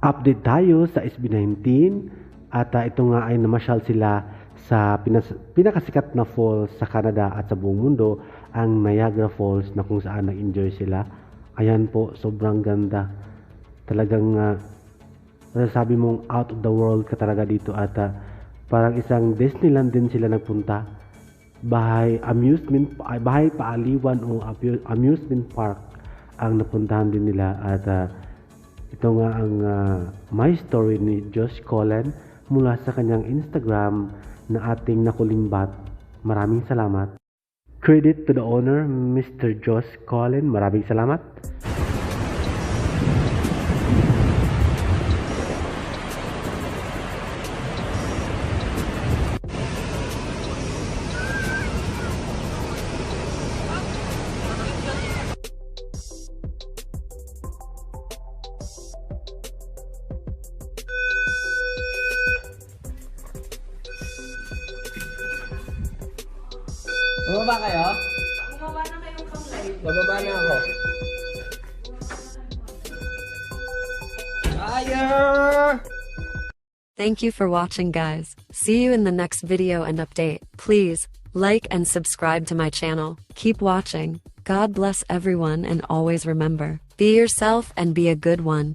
update tayo sa SB19 at ah, ito nga ay namasyal sila sa pinas- pinakasikat na falls sa Canada at sa buong mundo, ang Niagara Falls na kung saan nag-enjoy sila. Ayan po, sobrang ganda. Talagang uh, masasabi mong out of the world ka talaga dito at ah, parang isang Disneyland din sila nagpunta. Bahay amusement ay, bahay paaliwan o amu- amusement park ang napuntahan din nila at ah, ito nga ang ah, my story ni Josh Cullen mula sa kanyang Instagram na ating nakulimbat. Maraming salamat. Credit to the owner, Mr. Josh Cullen. Maraming salamat. Bumaba kayo? Bumaba na kayong pang live. Bababa na ako. Fire! Thank you for watching guys. See you in the next video and update. Please, like and subscribe to my channel. Keep watching. God bless everyone and always remember, be yourself and be a good one.